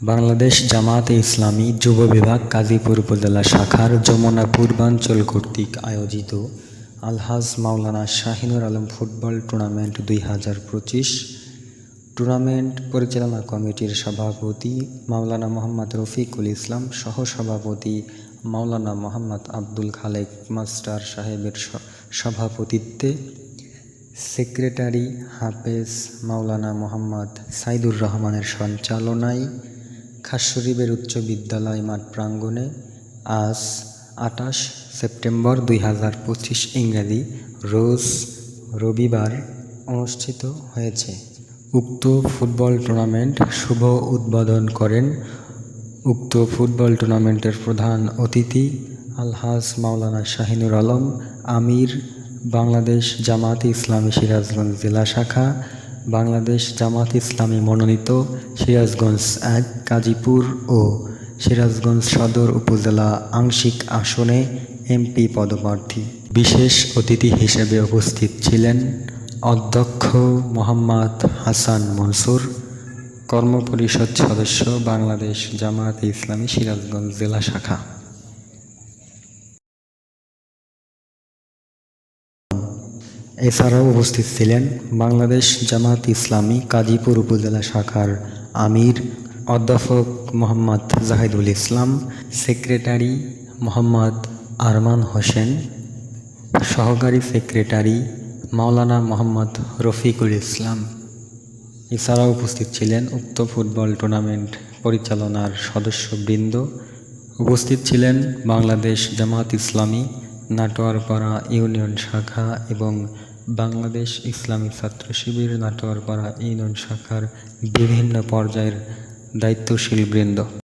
বাংলাদেশ জামায়াতে ইসলামী যুব বিভাগ গাজীপুর উপজেলা শাখার যমুনা পূর্বাঞ্চল কর্তৃক আয়োজিত আলহাজ মাওলানা শাহিনুর আলম ফুটবল টুর্নামেন্ট দুই হাজার পঁচিশ টুর্নামেন্ট পরিচালনা কমিটির সভাপতি মাওলানা মোহাম্মদ রফিকুল ইসলাম সহসভাপতি মাওলানা মোহাম্মদ আব্দুল খালেক মাস্টার সাহেবের সভাপতিত্বে সেক্রেটারি হাফেজ মাওলানা মোহাম্মদ সাইদুর রহমানের সঞ্চালনায় খাসশরীফের উচ্চ বিদ্যালয় মাঠ প্রাঙ্গণে আজ আটাশ সেপ্টেম্বর দুই হাজার পঁচিশ ইংরাজি রোজ রবিবার অনুষ্ঠিত হয়েছে। উক্ত ফুটবল টুর্নামেন্ট শুভ উদ্বোধন করেন উক্ত ফুটবল টুর্নামেন্টের প্রধান অতিথি আলহাজ মাওলানা শাহিনুর আলম, আমির, বাংলাদেশ জামাত ইসলামী সিরাজগঞ্জ জেলা শাখা বাংলাদেশ জামাত ইসলামী মনোনীত সিরাজগঞ্জ এক, গাজীপুর ও সিরাজগঞ্জ সদর উপজেলা আংশিক আসনে এমপি পদপ্রার্থী। বিশেষ অতিথি হিসেবে উপস্থিত ছিলেন অধ্যক্ষ মোহাম্মদ হাসান মনসুর, কর্মপরিষদ সদস্য বাংলাদেশ জামায়াতে ইসলামী সিরাজগঞ্জ জেলা শাখা। এছাড়াও উপস্থিত ছিলেন বাংলাদেশ জামাত ইসলামী কাজীপুর উপজেলা শাখার আমির, অধ্যাপক মোহাম্মদ জাহিদুল ইসলাম, সেক্রেটারি মোহাম্মদ আরমান হোসেন, সহকারী সেক্রেটারি মাওলানা মোহাম্মদ রফিকুল ইসলাম। এছাড়াও উপস্থিত ছিলেন উক্ত ফুটবল টুর্নামেন্ট পরিচালনার সদস্যবৃন্দ। উপস্থিত ছিলেন বাংলাদেশ জামাত ইসলামী নাটোয়ারপাড়া ইউনিয়ন শাখা এবং বাংলাদেশ ইসলামী ছাত্র শিবির করা ইউনিয়ন শাখার বিভিন্ন পর্যায়ের দায়িত্বশীল বৃন্দ।